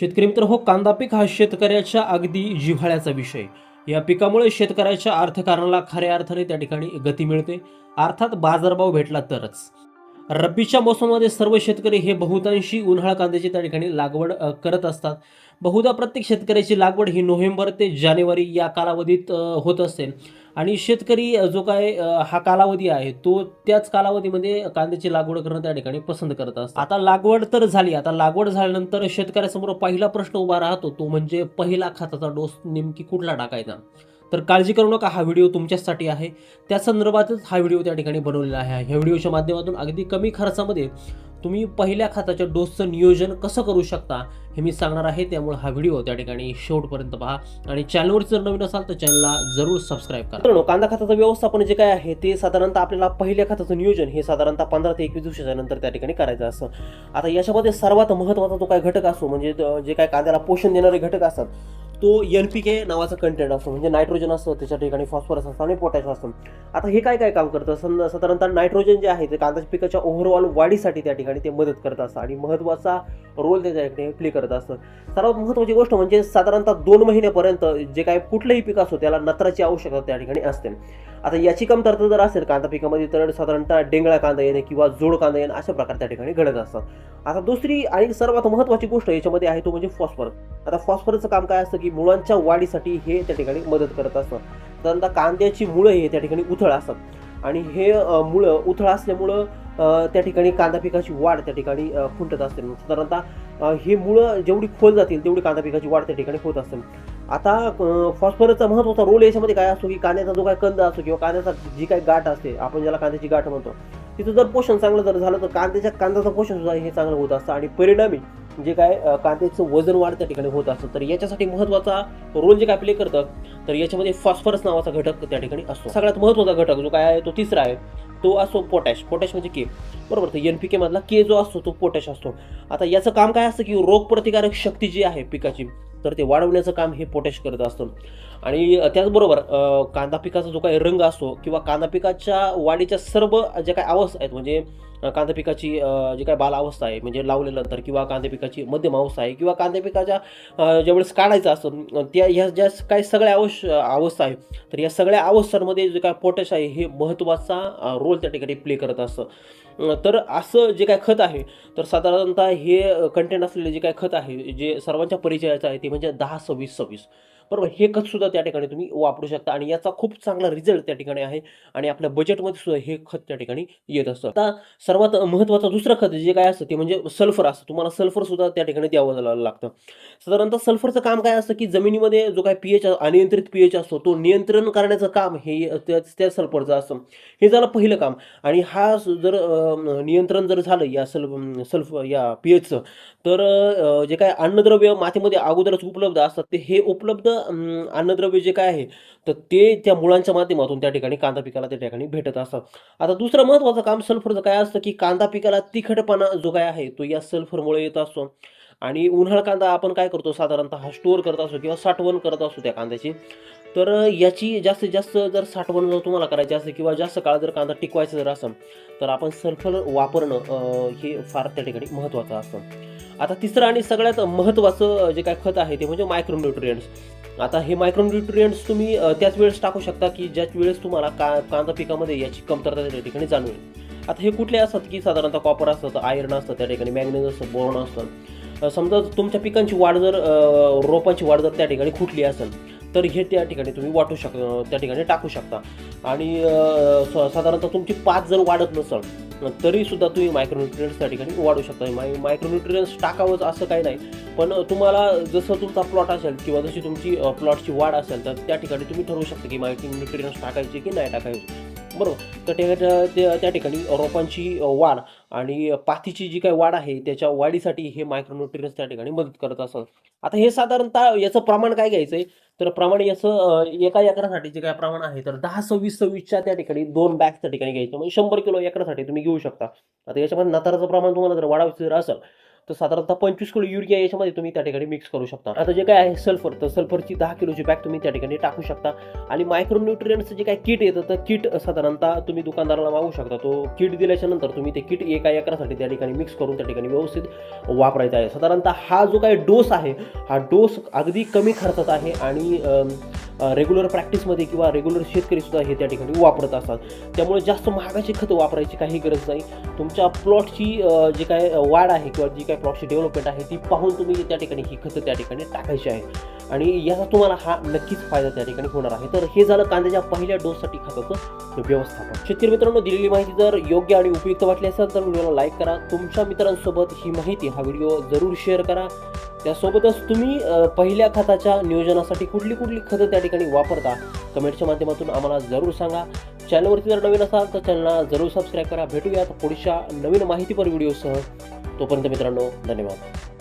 शेतकरी मित्र हो कांदा पीक हा शेतकऱ्याच्या अगदी जिव्हाळ्याचा विषय. या पिकामुळे शेतकऱ्याच्या अर्थकारणाला खऱ्या अर्थाने त्या ठिकाणी गती मिळते. अर्थात बाजारभाव भेटला तरच. रब्बीच्या मोसमामध्ये सर्व शेतकरी हे बहुतांशी उन्हाळा कांद्याची त्या ठिकाणी लागवड करत असतात. बहुधा प्रत्येक शेतकऱ्याची लागवड ही नोव्हेंबर ते जानेवारी या कालावधीत होत असेल. आणि शेतकरी जो काय हा कालावधी आहे तो त्याच कालावधीमध्ये कांद्याची लागवड करणं त्या ठिकाणी पसंत करत असतात. आता लागवड तर झाली. आता लागवड झाल्यानंतर शेतकऱ्यासमोर पहिला प्रश्न उभा राहतो तो म्हणजे पहिला खताचा डोस नेमकी कुठला टाकायचा? तर काळजी करू नका हा व्हिडिओ तुमच्यासाठी आहे. त्या संदर्भातच हा व्हिडिओ त्या ठिकाणी बनवलेला आहे. ह्या व्हिडिओच्या माध्यमातून अगदी कमी खर्चामध्ये तुम्ही पहिल्या खताच्या डोसचं नियोजन कसं करू शकता हे मी सांगणार आहे. त्यामुळे हा व्हिडिओ त्या ठिकाणी शेवटपर्यंत पहा. आणि चॅनलवर जर नवीन असाल तर चॅनलला जरूर सबस्क्राईब करा. मित्रांनो कांदा खताचं व्यवस्थापन जे काय आहे ते साधारणतः आपल्याला पहिल्या खताचं नियोजन हे साधारणतः पंधरा ते एकवीस दिवसाच्या नंतर त्या ठिकाणी करायचं असतं. आता याच्यामध्ये सर्वात महत्त्वाचा जो काय घटक असतो म्हणजे जे काय कांद्याला पोषण देणारे घटक असतात तो एन पी के नावाचा कंटेंट असतो म्हणजे नायट्रोजन असतं त्याच्या ठिकाणी फॉस्फरस असतं आणि पोटॅश असतं. आता हे काय काय काम करतं? सं साधारणतः नायट्रोजन जे आहे ते कांद्याच्या पिकाच्या ओव्हरऑल वाढीसाठी त्या ठिकाणी ते मदत करत असतं आणि महत्त्वाचा रोल त्याच्या ठिकाणी प्ले करत असतं. सर्वात महत्त्वाची गोष्ट म्हणजे साधारणतः दोन महिन्यापर्यंत जे काय कुठलंही पीक असो त्याला नत्राची आवश्यकता त्या ठिकाणी असते. आता याची कमतरता जर असेल कांदा पिकामध्ये तर साधारणतः डेंगळा कांदा येणे किंवा जोड कांदा येणे अशा प्रकार त्या ठिकाणी घडत असतात. आता दुसरी आणि सर्वात महत्त्वाची गोष्ट याच्यामध्ये आहे तो म्हणजे फॉस्फरस आता फॉस्फरसचं काम काय असतं की मुळांच्या वाढीसाठी हे त्या ठिकाणी मदत करत असतं. साधारणतः कांद्याची मुळं हे त्या ठिकाणी उथळ असतात. आणि हे मुळं उथळ असल्यामुळं त्या ठिकाणी कांदा पिकाची वाढ त्या ठिकाणी खुंटत असते. साधारणतः हे मुळं जेवढी खोल जातील तेवढी कांदा पिकाची वाढ त्या ठिकाणी होत असते. आता फॉस्फरसचा महत्त्वाचा रोल याच्यामध्ये काय असतो की कांद्याचा जो काय कंद असतो किंवा कांद्याचा जी काय गाठ असते आपण ज्याला कांद्याची गाठ म्हणतो तिथं जर पोषण चांगलं जर झालं तर कांद्याच्या कांद्याचं पोषण सुद्धा हे चांगलं होत असतं. आणि परिणामी जे काय कांद्याचं वजन वाढ त्या ठिकाणी होत असतं तर याच्यासाठी महत्त्वाचा रोल जे काय प्ले करतं तर याच्यामध्ये फॉस्फरस नावाचा घटक त्या ठिकाणी असतो. सगळ्यात महत्त्वाचा घटक जो काय आहे तो तिसरा आहे तो असतो पोटॅश पोटॅश म्हणजे के बरोबर? तर एन पी केमधला के जो असतो तो पोटॅश असतो. आता याचं काम काय असतं की रोगप्रतिकारक शक्ती जी आहे पिकाची तर ते वाढवण्याचं काम हे पोटॅश करत असतं. आणि त्याचबरोबर कांदा पिकाचा जो काही रंग असतो किंवा कांदा पिकाच्या वाढीच्या सर्व ज्या काही अवस्था आहेत म्हणजे कांदा पिकाची जी काय बाल अवस्था आहे म्हणजे लावल्यानंतर किंवा कांदा पिकाची मध्यम अवस्था आहे किंवा कांदा पिकाच्या ज्यावेळेस काढायचं असतं त्या ह्या ज्या काही सगळ्या अवश अवस्था आहे तर या सगळ्या अवस्थांमध्ये जे काय पोटॅश आहे हे महत्त्वाचा रोल त्या ठिकाणी प्ले करत असतं. तर असं जे काय खत आहे तर साधारणतः हे कंटेंट असलेले जे काय खत आहे जे सर्वांच्या परिचयाचं आहे ते म्हणजे दहा सव्वीस सव्वीस. बरोबर? हे खतसुद्धा त्या ठिकाणी तुम्ही वापरू शकता आणि याचा खूप चांगला रिझल्ट त्या ठिकाणी आहे आणि आपल्या बजेटमध्ये सुद्धा हे खत त्या ठिकाणी येत असतं. आता सर्वात महत्त्वाचं दुसरं खत जे काय असतं ते म्हणजे सल्फर असतं. तुम्हाला सल्फर सुद्धा त्या ठिकाणी द्यावं लागतं. साधारणतः सल्फरचं काम काय असतं की जमिनीमध्ये जो काय पी एच अनियंत्रित पी एच असतो तो नियंत्रण करण्याचं काम हे त्या त्या सल्फरचं असतं. हे झालं पहिलं काम आणि हा जर नियंत्रण जर झालं या सल्फ सल्फ या पी एचचं तर जे काय अन्नद्रव्य मातीमध्ये अगोदरच उपलब्ध असतात ते हे उपलब्ध अन्नद्रव्य जे काय आहे तर ते त्या मुळांच्या माध्यमातून त्या ठिकाणी कांदा पिकाला त्या ठिकाणी भेटत असतात. आता दुसरं महत्त्वाचं काम सल्फरचं काय असतं की कांदा पिकाला तिखटपणा जो काय आहे तो या सल्फरमुळे येत असतो. आणि उन्हाळ कांदा आपण काय करतो साधारणतः हा स्टोअर करत असतो किंवा साठवण करत असतो त्या कांद्याची. तर याची जास्तीत जास्त जर साठवण जर तुम्हाला करायची असेल किंवा जास्त काळ जर कांदा टिकवायचा जर असेल तर आपण सल्फर वापरणं हे फार त्या ठिकाणी महत्त्वाचं असतं. आता तिसरं आणि सगळ्यात महत्त्वाचं जे काय खत आहे ते म्हणजे मायक्रोन्युट्रियंट्स आता हे मायक्रोन्युट्रियंट्स तुम्ही त्याच वेळेस टाकू शकता की ज्याच वेळेस तुम्हाला का कांदा पिकामध्ये याची कमतरता त्या ठिकाणी जाणवेल. आता हे कुठले असतात की साधारणतः कॉपर असतं आयर्न असतं त्या ठिकाणी मॅग्नेज असतं बोर्न असतं. समजा तुमच्या पिकांची वाढ जर रोपांची वाढ जर त्या ठिकाणी खुटली असेल तर हे त्या ठिकाणी तुम्ही वाटू शक त्या ठिकाणी टाकू शकता. आणि स- साधारणतः तुमची पाच जर वाढत नसेल तरीसुद्धा तुम्ही मायक्रोन्युट्रियन्स त्या ठिकाणी वाढू शकता. माय मायक्रोन्युट्रियन्स टाकावंच असं काही नाही. पण तुम्हाला जसं तुमचा प्लॉट असेल किंवा जशी तुमची प्लॉटची वाढ असेल तर त्या ठिकाणी तुम्ही ठरवू शकता की मायक्रोन्युट्रियन्स टाकायचे की नाही टाकायचे. बरोबर. तर ते त्या- त्या ठिकाणी रोपांची वाढ आणि पातीची जी काही वाढ आहे त्याच्या वाढीसाठी हे मायक्रोन्युट्रियन्स त्या ठिकाणी मदत करत असतात. आता हे साधारणतः याचं प्रमाण काय घ्यायचं आहे तर प्रमाण याचं एका एकरासाठी जे काय प्रमाण आहे तर दहा सव्वीस सव्वीसच्या त्या ठिकाणी दोन बॅग त्या ठिकाणी घ्यायचं. म्हणजे शंभर किलो एकरासाठी तुम्ही घेऊ शकता. आता याच्यामध्ये नताराचं प्रमाण तुम्हाला जर वाढायचं जर असेल तर साधारणतः पंचवीस किलो युरिया याच्यामध्ये तुम्ही त्या ठिकाणी मिक्स करू शकता. आता जे काय आहे सल्फर तर सल्फरची दहा किलोची बॅग तुम्ही त्या ठिकाणी टाकू शकता. आणि मायक्रो न्यूट्रियन्सचं जे काय किट येतं तर किट साधारणतः तुम्ही दुकानदाराला मागू शकता. तो किट दिल्याच्या नंतर तुम्ही ते किट एका एकरासाठी त्या ठिकाणी मिक्स करून त्या ठिकाणी व्यवस्थित वापरायचा आहे. साधारणतः हा जो काय डोस आहे हा डोस अगदी कमी खर्चात आहे आणि रेग्युलर प्रॅक्टिसमध्ये किंवा रेग्युलर शेतकरीसुद्धा हे त्या ठिकाणी वापरत असतात. त्यामुळे जास्त महागाची खतं वापरायची काही गरज नाही. तुमच्या प्लॉटची जी काय वाढ आहे किंवा जी काय प्लॉटची डेव्हलपमेंट आहे ती पाहून तुम्ही त्या ठिकाणी ही खतं त्या ठिकाणी टाकायची आहे. आणि याचा तुम्हाला हा नक्कीच फायदा त्या ठिकाणी होणार आहे. तर हे झालं कांद्याच्या पहिल्या डोससाठी खताचं व्यवस्थापन. शेतकरी मित्रांनो दिलेली माहिती जर योग्य आणि उपयुक्त वाटली असेल तर व्हिडिओला लाईक करा. तुमच्या मित्रांसोबत ही माहिती हा व्हिडिओ जरूर शेअर करा. त्यासोबतच तुम्ही पहिल्या खताच्या नियोजनासाठी कुठली कुठली खतं त्या ठिकाणी वापरता कमेंटच्या माध्यमातून आम्हाला जरूर सांगा. चॅनलवरती जर नवीन असाल तर चॅनलला जरूर सबस्क्राईब करा. भेटूयात पुढच्या नवीन माहितीपर व्हिडिओसह. तोपर्यंत मित्रांनो धन्यवाद.